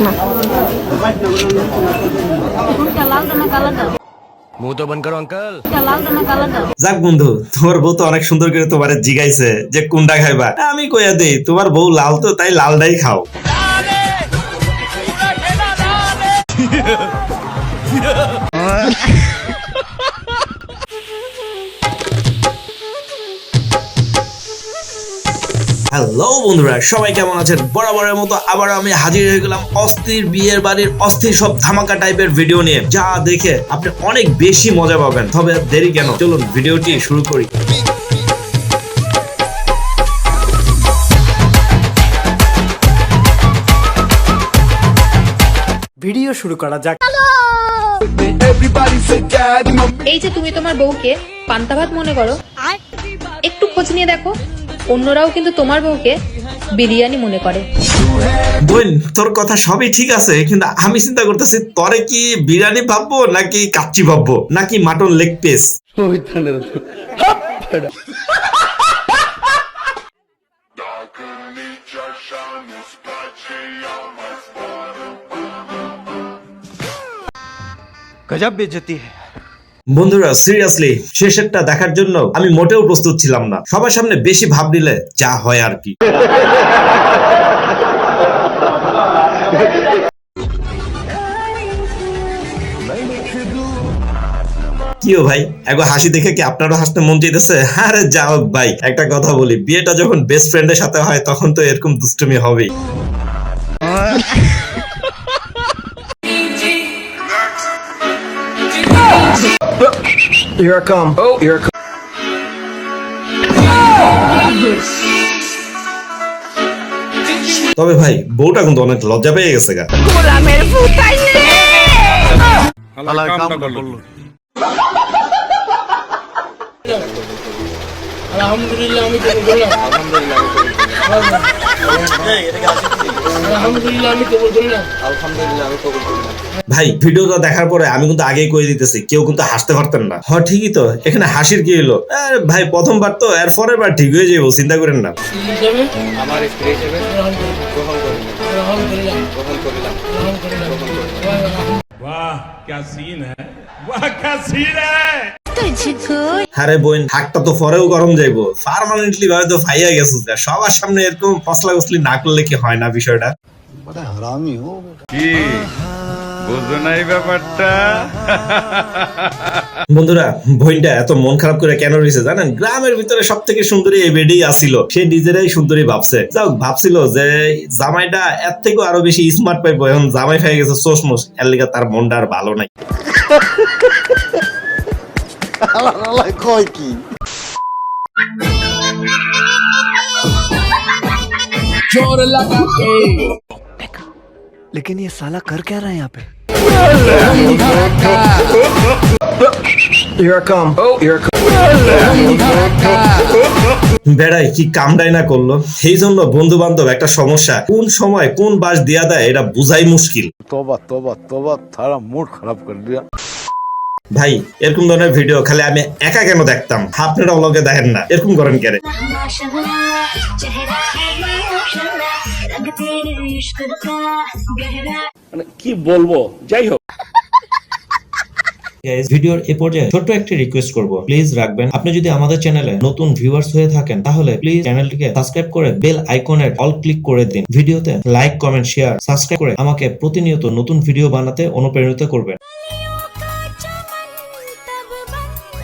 না। যাক বন্ধু তোমার বউ তো অনেক সুন্দর করে তোমার জিগাইছে যে কোনটা খাইবা। আমি কইয়া দেই তোমার বউ লাল তো তাই লালটাই খাও। Yeah. হ্যালো বন্ধুরা সবাই কেমন আছেন? বরাবরের মতো আবার আমি হাজির হয়ে গেলাম অস্থির বিয়ের বাড়ির অস্থির সব ধামাকা টাইপের ভিডিও নিয়ে। যা দেখে আপনি অনেক বেশি মজা পাবেন। তবে দেরি কেন? চলুন ভিডিওটি শুরু করি। ভিডিও শুরু করা যাক। এই যে তুমি তোমার বউকে পান্তা ভাত মনে করো একটু খোঁজ নিয়ে দেখো। অন্যরাও কিন্তু তোমার বউকে বিরিয়ানি মনে করে। বোন তোর কথা সবই ঠিক আছে কিন্তু আমি চিন্তা করতেছি তরে কি বিরিয়ানি ভাববো নাকি কাচ্চি ভাববো নাকি মাটন লেগ পিস? গজব বেজতি বন্ধুরা সিরিয়াসলি শেষেরটা দেখার জন্য আমি মোটেও প্রস্তুত ছিলাম না। সবার সামনে বেশি ভাব নিলে যা হয় আর কি। কিও ভাই? একবার হাসি দেখে কি আপনারও হাসতে মন চাইতেছে? আরে যাও ভাই, একটা কথা বলি, বিয়েটা যখন বেস্ট ফ্রেন্ডের সাথে হয়, তখন তো এরকম দুষ্টুমি হবেই। Here I come. Oh, here I come. তবে ভাই বউটা কিন্তু অনেক লজ্জা পেয়ে গেছে গা। আলহামদুলিল্লাহ আমি ভাই ভিডিওটা দেখার পরে আমি কিন্তু আগেই কয়ে দিতেছি কেউ কিন্তু হাসতে পারতেন না। হ ঠিকই তো। এখানে হাসির কি হলো ভাই প্রথমবার তো এর পরের বার ঠিক হয়ে যাব চিন্তা করেন না। আমার স্ত্রী হিসেবে গ্রহণ গ্রহণ গ্রহণ গ্রহণ বাহ ক্যা সিন হ্যায়? বাহ ক্যা সিন হ্যায়? আরে বোন হাকটা তো পরেও গরম যাইবো। পার্মানেন্টলি ভাবে তো ফাইয়া গেছে সবার সামনে এরকম ফসলা গসলি না করলে কি হয় না বিষয়টা? কি? বুঝো নাই ব্যাপারটা? বন্ধুরা বোনটা এত মন খারাপ করে কেন রয়েছে জানেন? গ্রামের ভিতরে সব থেকে সুন্দরী এই বেডেই আসিল সে নিজেরাই সুন্দরী ভাবছে। যাও ভাবছিল যে জামাইটা এর থেকেও আরও বেশি স্মার্ট পাইবো। এখন জামাই পেয়ে গেছে চশমস এর লিগে তার মনটা আর ভালো নাই। लेकिन ये साला कर क्या रहा है यहाँ पे Here I come. Oh, here I come. বেড়াই কি কামটাই না করলো সেই জন্য বন্ধু বান্ধব একটা সমস্যা কোন সময় কোন বাস দিয়া দেয় এটা বুঝাই মুশকিল तोबा तोबा तोबा थारा मूड खराब कर दिया ভাই এরকম ধরনের ভিডিও খালি আমি একা কেন দেখতাম? আপনারা অলগে দেখেন না। এরকম করেন কেন মানে কি বলব? যাই হোক। ভিডিওর এ পর্যায়ে ছোট্ট একটি রিকোয়েস্ট করব। প্লিজ রাখবেন। আপনি যদি আমাদের চ্যানেলে নতুন ভিউয়ার্স হয়ে থাকেন তাহলে প্লিজ চ্যানেলটিকে সাবস্ক্রাইব করে বেল আইকনের অল ক্লিক করে দিন। ভিডিওতে লাইক কমেন্ট শেয়ার সাবস্ক্রাইব করে আমাকে প্রতিনিয়ত নতুন ভিডিও বানাতে অনুপ্রেরিত করবেন।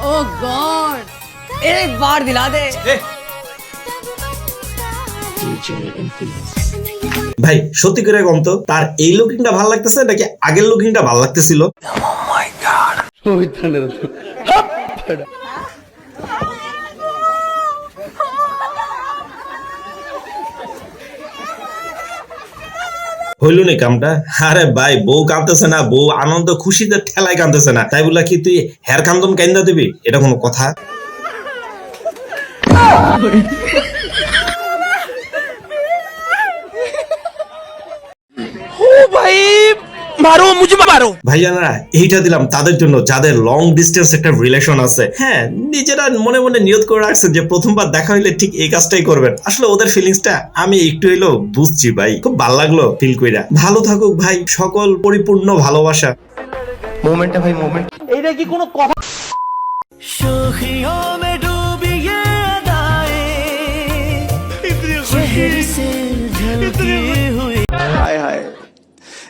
ओ गॉड एक बार दिला दे ভাই সত্যি করে কম তো তার এই লুকিংটা ভালো লাগতেছে নাকি আগের লুকিংটা ভালো লাগতেছিল হইল নি কামটা? আরে ভাই, বউ কাঁদতেছে না, বউ আনন্দ খুশিতে ঠেলায় কাঁদতেছে না। তাই বলে কি, তুই হের কান্দন কান্দা দিবি? এটা কোনো কথা? ও ভাই! মারো মারো। এইটা দিলাম তাদের জন্য যাদের লং ডিস্টেন্স একটা রিলেশন আছে। হ্যাঁ নিজেরা মনে মনে নিয়ত করে রাখছেন যে প্রথমবার দেখা হইলে ঠিক এই কাজটাই করবেন। আসলে ওদের ফিলিংসটা আমি একটু হইল বুঝছি ভাই খুব ভালো লাগল ফিল কইরা। ভালো থাকুক ভাই সকল পরিপূর্ণ ভালোবাসা। মোমেন্টটা ভাই মোমেন্ট এইটা কি কোনো কথা?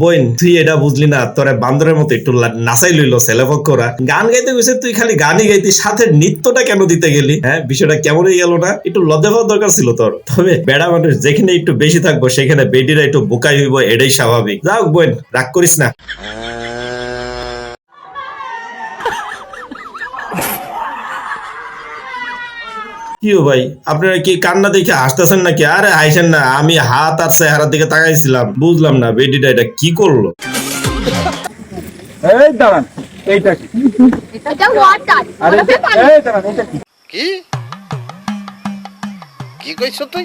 বইন তুই এটা বুঝলি না? তোর বান্দরের মতো একটু নাচাই লইলো ছেলেপক্ষরা গান গাইতে গেছে, তুই খালি গানই গাইতি, সাথে নৃত্যটা কেন দিতে গেলি? হ্যাঁ বিষয়টা কেমন গেল না? একটু লজ্জা পাওয়ার দরকার ছিল তোর। তবে বেড়া মানুষ যেখানে একটু বেশি থাকব, সেখানে বেডিরা একটু বোকাই হইব, এটাই স্বাভাবিক। যাও বইন রাগ করিস না। কিও ভাই? আপনারা কি কান্না দেখে হাসতেছেন নাকি? আরে হাসেন না আমি হাত আর চেহারার দিকে তাকাইছিলাম বুঝলাম না বেডিটা এটা কি করল? এটা ওয়াটার ওটা পানি। কি? কি কইছ তুই?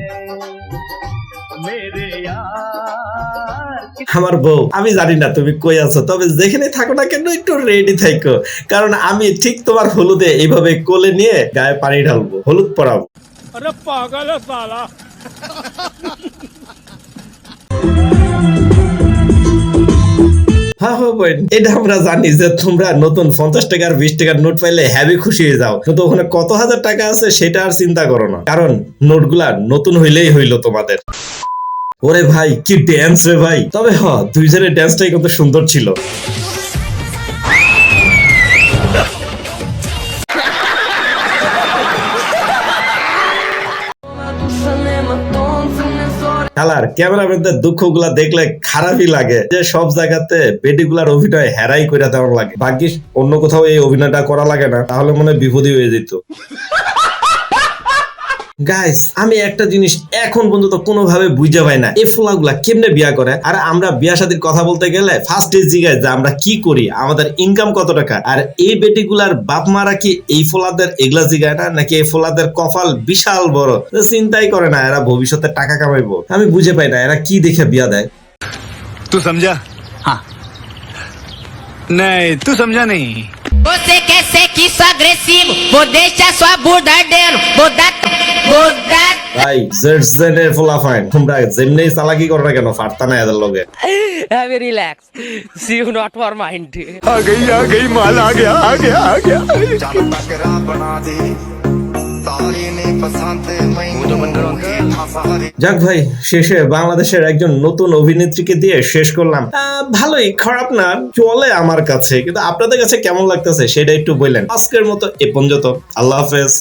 আমার বউ আমি জানি না তুমি কই আছো তবে যেখানে থাকো না কেন একটু রেডি থাকো কারণ আমি ঠিক তোমার হলুদে এইভাবে কোলে নিয়ে গায়ে পানি ঢালবো হলুদ পরাবো। পাগল সালা হ্যাঁ হ্যাঁ বোন এটা আমরা জানি যে তোমরা নতুন পঞ্চাশ টাকার বিশ টাকার নোট পাইলে হ্যাভি খুশি হয়ে যাও। কিন্তু ওখানে কত হাজার টাকা আছে সেটা আর চিন্তা করো না। কারণ নোটগুলা নতুন হইলেই হইল তোমাদের। ওরে ভাই, কি ড্যান্স রে ভাই। তবে হ, দুইজনের ড্যান্সটাই কত সুন্দর ছিল। কালার ক্যামেরাম্যানদের দুঃখগুলা দেখলে খারাপই লাগে। যে সব জায়গাতে বেটিগুলার অভিনয় হেরাই করে দেওয়া লাগে। ভাগ্যিস অন্য কোথাও এই অভিনয়টা করা লাগে না, তাহলে মনে বিপদই হয়ে যেত। গাইস আমি একটা জিনিস এখন পর্যন্ত কোনোভাবে বুঝে পাই না। এই ফোলাগুলা কেমনে বিয়া করে? আর আমরা বিয়া সাথে কথা বলতে গেলে ফার্স্ট জিজ্ঞাসা যে আমরা কি করি? আমাদের ইনকাম কত টাকা? আর এই বেটিগুলার বাপ মারা কি এই ফোলাদের এগুলা জিগায় না? নাকি এই ফোলাদের কপাল বিশাল বড়? চিন্তাই করে না এরা ভবিষ্যতে টাকা কামাইবো। আমি বুঝে পাই না এরা কি দেখে বিয়া দেয়? তুই সমঝা হ্যাঁ নাই তুই সমঝা নেই Você quer ser que sou agressivo, vou deixar sua bunda ardendo, vou dar, vou dar. ভাই জেড জেড এর ফোলা ফাইন তোমরা যেমনি চালাকি করো না কেন ফারতা না এদের লগে Have a relax. See you not for mind. आ गई आ गई माल आ गया आ गया आ गया যাক ভাই, শেষে বাংলাদেশের একজন নতুন অভিনেত্রীকে দিয়ে শেষ করলাম। ভালোই, খারাপ না, চলে আমার কাছে। কিন্তু আপনাদের কাছে কেমন লাগতেছে, সেটা একটু বললেন। আজকের মতো এ পর্যন্ত। আল্লাহ হাফেজ।